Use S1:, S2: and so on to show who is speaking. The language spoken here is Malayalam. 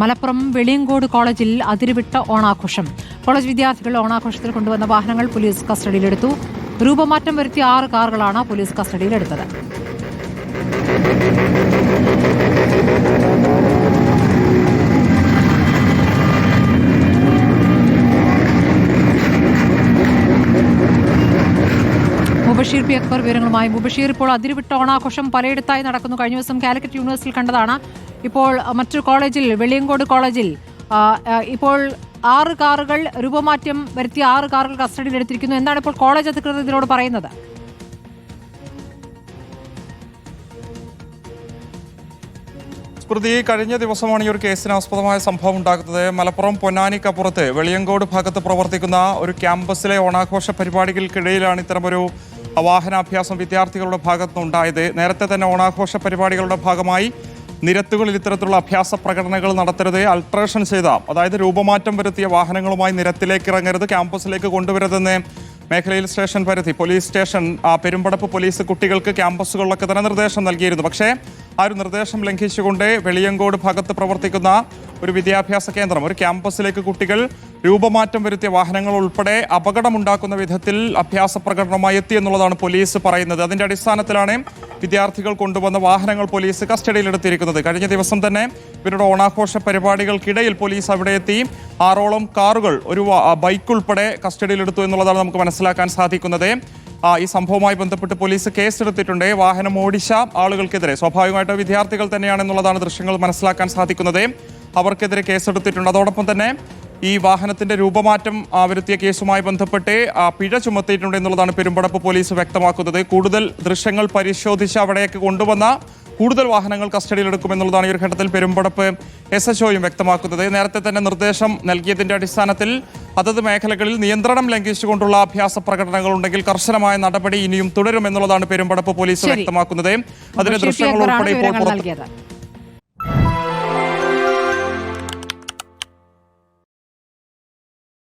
S1: മലപ്പുറം വെളിയങ്കോട് കോളേജിൽ അതിരുവിട്ട ഓണാഘോഷം. കോളേജ് വിദ്യാർത്ഥികൾ ഓണാഘോഷത്തിൽ കൊണ്ടുവന്ന വാഹനങ്ങൾ പോലീസ് കസ്റ്റഡിയിലെടുത്തു. രൂപമാറ്റം വരുത്തിയ ആറ് കാറുകളാണ് പോലീസ് കസ്റ്റഡിയിലെടുത്തത്. മുബഷീർ പി അക്ബർ വിവരങ്ങളുമായി. മുബഷീർ ഇപ്പോൾ അതിരുവിട്ട ഓണാഘോഷം പലയിടത്തായി നടക്കുന്നു. കഴിഞ്ഞ ദിവസം കാലിക്കറ്റ് യൂണിവേഴ്സിറ്റിയിൽ കണ്ടതാണ്. ഇപ്പോൾ മറ്റു കോളേജിൽ വെളിയങ്കോട് കോളേജിൽ ഇപ്പോൾ ആറ് കാറുകൾ രൂപമാറ്റം വരുത്തിയ ആറ് കാറുകൾ കസ്റ്റഡിയിൽ എടുത്തിരിക്കുന്നു. എന്താണ് ഇപ്പോൾ കോളേജ് അധികൃതർ ഇതിനോട് പറയുന്നത്?
S2: സ്മൃതി കഴിഞ്ഞ ദിവസമാണ് ഈ ഒരു കേസിന് ആസ്പദമായ സംഭവം ഉണ്ടാകുന്നത്. മലപ്പുറം പൊന്നാനിക്കപ്പുറത്ത് വെളിയങ്കോട് ഭാഗത്ത് പ്രവർത്തിക്കുന്ന ഒരു ക്യാമ്പസിലെ ഓണാഘോഷ പരിപാടികൾക്കിടയിലാണ് ഇത്തരമൊരു വാഹനാഭ്യാസം വിദ്യാർത്ഥികളുടെ ഭാഗത്തുനിന്നുണ്ടായത് നേരത്തെ തന്നെ ഓണാഘോഷ പരിപാടികളുടെ ഭാഗമായി നിരത്തുകളിൽ ഇത്തരത്തിലുള്ള അഭ്യാസ പ്രകടനങ്ങൾ നടത്തരുത് അൾട്രേഷൻ ചെയ്ത അതായത് രൂപമാറ്റം വരുത്തിയ വാഹനങ്ങളുമായി നിരത്തിലേക്ക് ഇറങ്ങരുത് ക്യാമ്പസിലേക്ക് കൊണ്ടുവരുതെന്ന് മേഖലയിൽ സ്റ്റേഷൻ പരിധി പോലീസ് സ്റ്റേഷൻ ആ, പെരുമ്പടപ്പ് പോലീസ് കുട്ടികൾക്ക് ക്യാമ്പസുകളിലൊക്കെ തന്നെ നിർദ്ദേശം നൽകിയിരുന്നു. പക്ഷേ ആ ഒരു നിർദ്ദേശം ലംഘിച്ചുകൊണ്ട് വെളിയങ്കോട് ഭാഗത്ത് പ്രവർത്തിക്കുന്ന ഒരു വിദ്യാഭ്യാസ കേന്ദ്രം ഒരു ക്യാമ്പസിലേക്ക് കുട്ടികൾ രൂപമാറ്റം വരുത്തിയ വാഹനങ്ങൾ ഉൾപ്പെടെ അപകടമുണ്ടാക്കുന്ന വിധത്തിൽ അഭ്യാസ പ്രകടനമായി എത്തി എന്നുള്ളതാണ് പോലീസ് പറയുന്നത്. അതിന്റെ അടിസ്ഥാനത്തിലാണ് വിദ്യാർത്ഥികൾ കൊണ്ടുവന്ന വാഹനങ്ങൾ പോലീസ് കസ്റ്റഡിയിലെടുത്തിരിക്കുന്നത്. കഴിഞ്ഞ ദിവസം തന്നെ ഇവരുടെ ഓണാഘോഷ പരിപാടികൾക്കിടയിൽ പോലീസ് അവിടെ എത്തി ആറോളം കാറുകൾ ഒരു ബൈക്ക് ഉൾപ്പെടെ കസ്റ്റഡിയിലെടുത്തു എന്നുള്ളതാണ് നമുക്ക് മനസ്സിലാക്കാൻ സാധിക്കുന്നത്. ഈ സംഭവവുമായി ബന്ധപ്പെട്ട് പോലീസ് കേസെടുത്തിട്ടുണ്ട്. വാഹനം ഓടിച്ച ആളുകൾക്കെതിരെ. സ്വാഭാവികമായിട്ട് വിദ്യാർത്ഥികൾ തന്നെയാണെന്നുള്ളതാണ് ദൃശ്യങ്ങൾ മനസ്സിലാക്കാൻ സാധിക്കുന്നത്. അവർക്കെതിരെ കേസെടുത്തിട്ടുണ്ട്. അതോടൊപ്പം തന്നെ ഈ വാഹനത്തിന്റെ രൂപമാറ്റം വരുത്തിയ കേസുമായി ബന്ധപ്പെട്ട് പിഴ ചുമത്തിയിട്ടുണ്ട് എന്നുള്ളതാണ് പെരുമ്പടപ്പ് പോലീസ് വ്യക്തമാക്കുന്നത്. കൂടുതൽ ദൃശ്യങ്ങൾ പരിശോധിച്ച് അവിടേക്ക് കൊണ്ടുവന്ന കൂടുതൽ വാഹനങ്ങൾ കസ്റ്റഡിയിലെടുക്കുമെന്നുള്ളതാണ് ഈ ഒരു ഘട്ടത്തിൽ പെരുമ്പടപ്പ് എസ് എച്ച് ഒയും വ്യക്തമാക്കുന്നത്. നേരത്തെ തന്നെ നിർദ്ദേശം നൽകിയതിന്റെ അടിസ്ഥാനത്തിൽ അതത് മേഖലകളിൽ നിയന്ത്രണം ലംഘിച്ചുകൊണ്ടുള്ള അഭ്യാസ പ്രകടനങ്ങൾ ഉണ്ടെങ്കിൽ കർശനമായ നടപടി ഇനിയും തുടരുമെന്നുള്ളതാണ് പെരുമ്പടപ്പ് പോലീസ് വ്യക്തമാക്കുന്നത്. അതിന്റെ ദൃശ്യങ്ങൾ ഉൾപ്പെടെ ഇപ്പോൾ